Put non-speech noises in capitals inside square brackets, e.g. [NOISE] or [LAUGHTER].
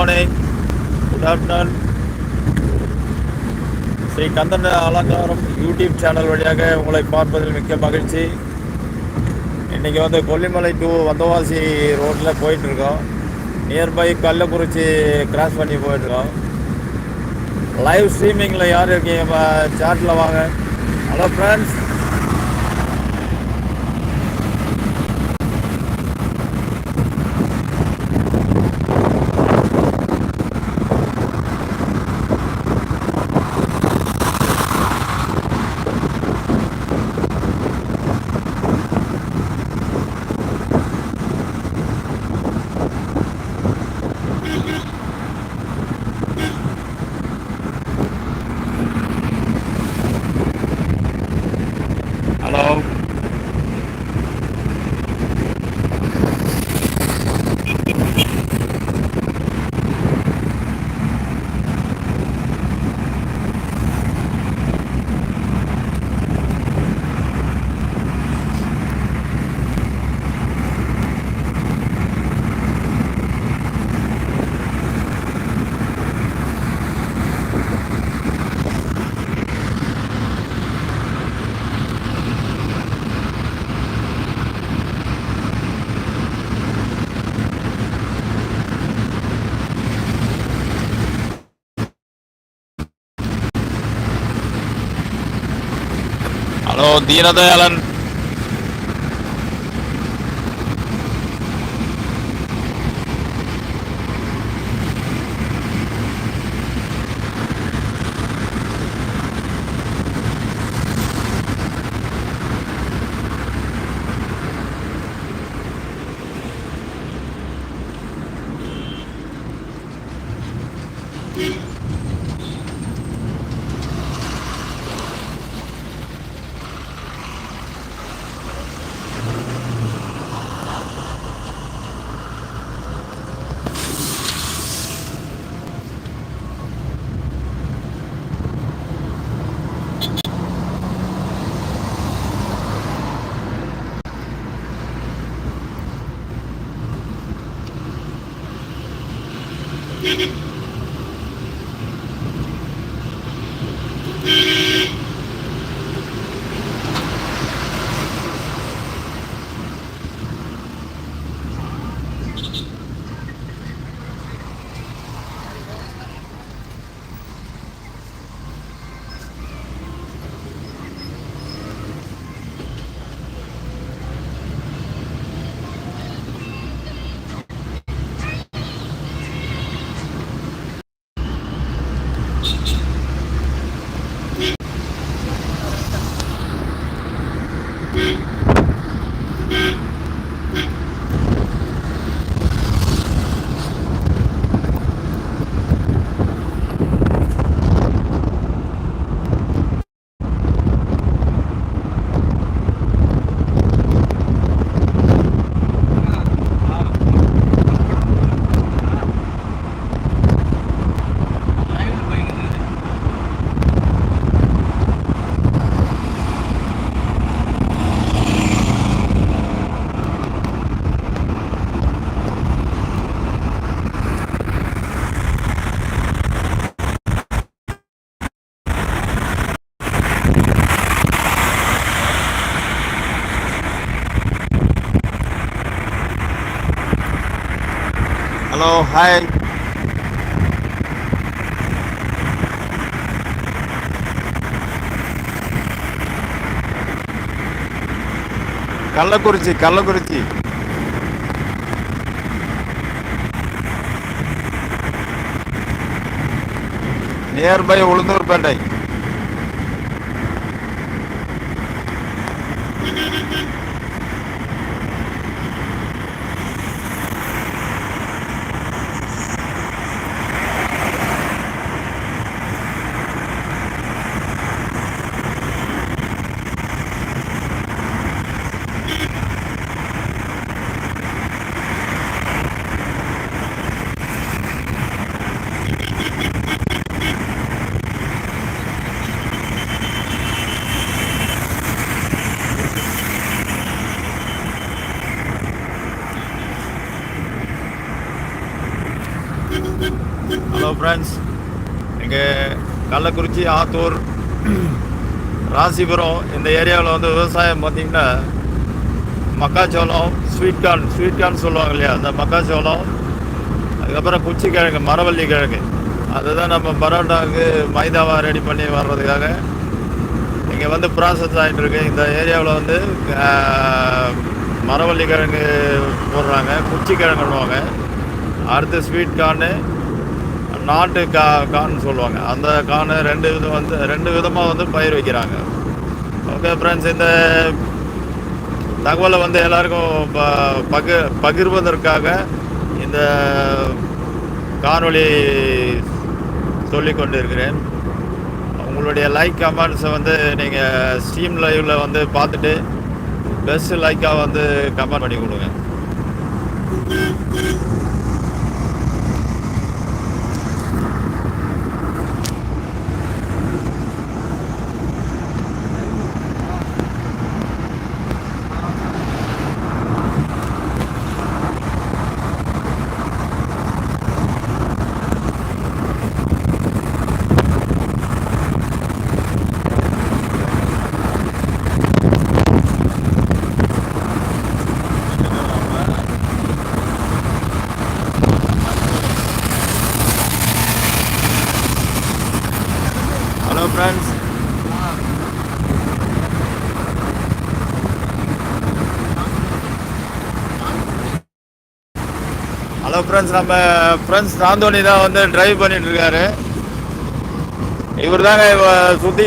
Morning good afternoon Sri Kandhan Alangaram YouTube channel வழியாக உங்களை பார்ப்பதில் மிக்க மகிழ்ச்சி. இன்றைக்கி வந்து கொல்லிமலை டு வந்தவாசி ரோட்டில் போயிட்டுருக்கோம். நியர்பை கள்ளக்குறிச்சி கிராஸ் பண்ணி போயிட்டுருக்கோம். லைவ் ஸ்ட்ரீமிங்கில் யார் இருக்கீங்க? சாட்டில் வாங்க. Hello friends hello hello hello hi Kallakurichi Kallakurichi. Nearby Ulundurpet. Friends இங்கே கள்ளக்குறிச்சி ஆத்தூர் [CLEARS THROAT] ராசிபுரம் இந்த ஏரியாவில் வந்து விவசாயம் பார்த்திங்கன்னா மக்காச்சோளம் ஸ்வீட் கார்ன் ஸ்வீட் கார்ன் சொல்லுவாங்க இல்லையா? அந்த மக்காச்சோளம் அதுக்கப்புறம் குச்சி கிழங்கு மரவள்ளி கிழங்கு. அதுதான் நம்ம பரோட்டாவுக்கு மைதாவாக ரெடி பண்ணி வர்றதுக்காக இங்கே வந்து ப்ராசஸ் ஆகிட்டு இருக்கு. இந்த ஏரியாவில் வந்து மரவள்ளி கிழங்கு போடுறாங்க குச்சி கிழங்குன்னுவாங்க அடுத்து ஸ்வீட் கார்னு நாட்டு கா கான்னு சொல்லுவாங்க. அந்த கானு ரெண்டு விதம் வந்து ரெண்டு விதமாக வந்து பயிர் வைக்கிறாங்க. ஓகே ஃப்ரெண்ட்ஸ் இந்த தகவலை வந்து எல்லாருக்கும் ப- பகு பகிர்வதற்காக இந்த காணொளி சொல்லி கொண்டிருக்கிறேன் உங்களுடைய லைக் கமெண்ட்ஸை வந்து நீங்கள் ஸ்ட்ரீம் லைவில் வந்து பார்த்துட்டு பெஸ்ட் லைக்காக வந்து கமெண்ட் பண்ணி கொடுங்க ஹலோ ஃப்ரெண்ட்ஸ் ஹலோ ஃப்ரெண்ட்ஸ் நம்ம ஃப்ரெண்ட்ஸ் நாந்தோனி தான் வந்து டிரைவ் பண்ணிட்டு இருக்காரு. இவர் தாங்க சுற்றி